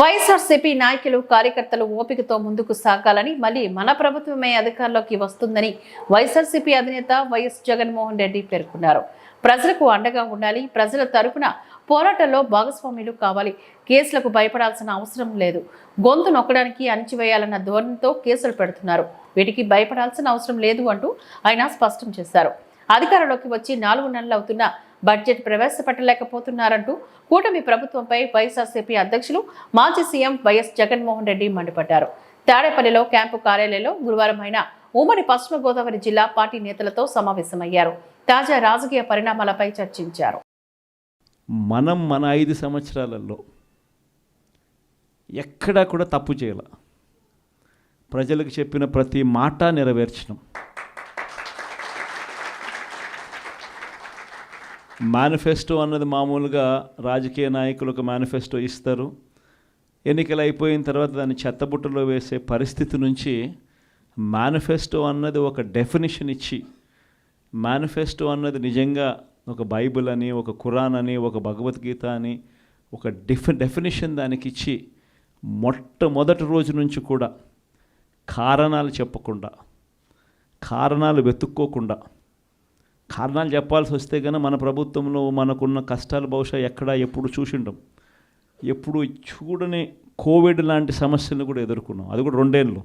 వైఎస్ఆర్సీపీ నాయకులు కార్యకర్తలు ఓపికతో ముందుకు సాగాలని మళ్ళీ మన ప్రభుత్వమే అధికారంలోకి వస్తుందని వైఎస్ఆర్సీపీ అధినేత వైఎస్ జగన్మోహన్ రెడ్డి పేర్కొన్నారు. ప్రజలకు అండగా ఉండాలి ప్రజల తరపున పోరాటంలో భాగస్వామ్యులు కావాలి. కేసులకు భయపడాల్సిన అవసరం లేదు. గొంతు నొక్కడానికి అణిచివేయాలన్న ధోరణితో కేసులు పెడుతున్నారు. వీటికి భయపడాల్సిన అవసరం లేదు అంటూ ఆయన స్పష్టం చేశారు. అధికారంలోకి వచ్చి నాలుగు నెలలు అవుతున్న బడ్జెట్ ప్రవేశపెట్టలేకపోతున్నారంటూ కూటమి ప్రభుత్వంపై వైఎస్ఆర్సీపీ అధ్యక్షులు మాజీ సీఎం వైఎస్ జగన్మోహన్ రెడ్డి మండిపడ్డారు. తాడేపల్లిలో క్యాంపు కార్యాలయంలో గురువారం ఆయన ఉమ్మడి పశ్చిమ గోదావరి జిల్లా పార్టీ నేతలతో సమావేశమయ్యారు. తాజా రాజకీయ పరిణామాలపై చర్చించారు. మనం మన ఐదు సంవత్సరాలలో ఎక్కడా కూడా తప్పు చేయాల. ప్రజలకు చెప్పిన ప్రతి మాట నెరవేర్చడం. మేనిఫెస్టో అన్నది మామూలుగా రాజకీయ నాయకులు ఒక మేనిఫెస్టో ఇస్తారు. ఎన్నికలు అయిపోయిన తర్వాత దాన్ని చెత్తబుట్టలో వేసే పరిస్థితి నుంచి మేనిఫెస్టో అన్నది ఒక డెఫినిషన్ ఇచ్చి మేనిఫెస్టో అన్నది నిజంగా ఒక బైబిల్ అని ఒక ఖురాన్ అని ఒక భగవద్గీత అని ఒక డిఫి డెఫినేషన్ దానికి ఇచ్చి మొట్టమొదటి రోజు నుంచి కూడా కారణాలు చెప్పకుండా కారణాలు వెతుక్కోకుండా కారణాలు చెప్పాల్సి వస్తే కనుక మన ప్రభుత్వంలో మనకున్న కష్టాలు బహుశా ఎక్కడ ఎప్పుడు చూసిండం. ఎప్పుడు చూడని కోవిడ్ లాంటి సమస్యలను కూడా ఎదుర్కొన్నాం. అది కూడా రెండేళ్ళు.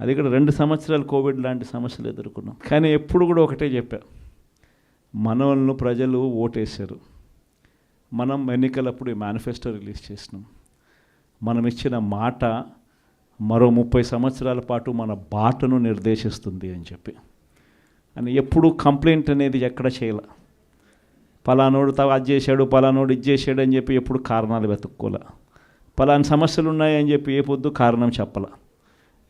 అది కూడా రెండు సంవత్సరాలు కోవిడ్ లాంటి సమస్యలు ఎదుర్కొన్నాం. కానీ ఎప్పుడు కూడా ఒకటే చెప్పా. మనల్ని ప్రజలు ఓటేశారు. మనం ఎన్నికలప్పుడు ఈ మేనిఫెస్టో రిలీజ్ చేసినాం. మనం ఇచ్చిన మాట మరో ముప్పై సంవత్సరాల పాటు మన బాటను నిర్దేశిస్తుంది అని చెప్పి. అని ఎప్పుడు కంప్లైంట్ అనేది ఎక్కడ చేయలే. పలానోడు తా అది చేశాడు పలానోడు ఇది చేశాడు అని చెప్పి ఎప్పుడు కారణాలు వెతుక్కోలే. పలాని సమస్యలు ఉన్నాయని చెప్పి ఏ పొద్దు కారణం చెప్పాల.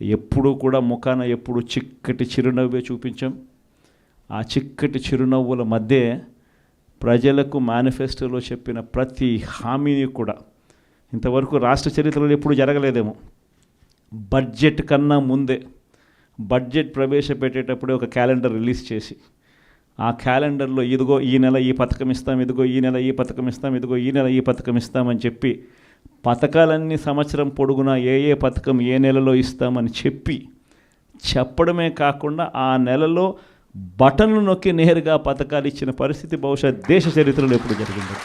ఎప్పుడు కూడా ముఖాన ఎప్పుడు చిక్కటి చిరునవ్వే చూపించాం. ఆ చిక్కటి చిరునవ్వుల మధ్య ప్రజలకు మేనిఫెస్టోలో చెప్పిన ప్రతి హామీని కూడా ఇంతవరకు రాష్ట్ర చరిత్రలో ఎప్పుడు జరగలేదేమో. బడ్జెట్ కన్నా ముందే బడ్జెట్ ప్రవేశపెట్టేటప్పుడే ఒక క్యాలెండర్ రిలీజ్ చేసి ఆ క్యాలెండర్లో ఇదిగో ఈ నెల ఈ పథకం ఇస్తాం ఇదిగో ఈ నెల ఈ పథకం ఇస్తాం ఇదిగో ఈ నెల ఈ పథకం ఇస్తామని చెప్పి పథకాలన్నీ సంవత్సరం పొడుగునా ఏ ఏ పథకం ఏ నెలలో ఇస్తామని చెప్పి చెప్పడమే కాకుండా ఆ నెలలో బటన్లు నొక్కి నేరుగా పథకాలు ఇచ్చిన పరిస్థితి బహుశా దేశ చరిత్రలో ఎప్పుడు జరిగింది.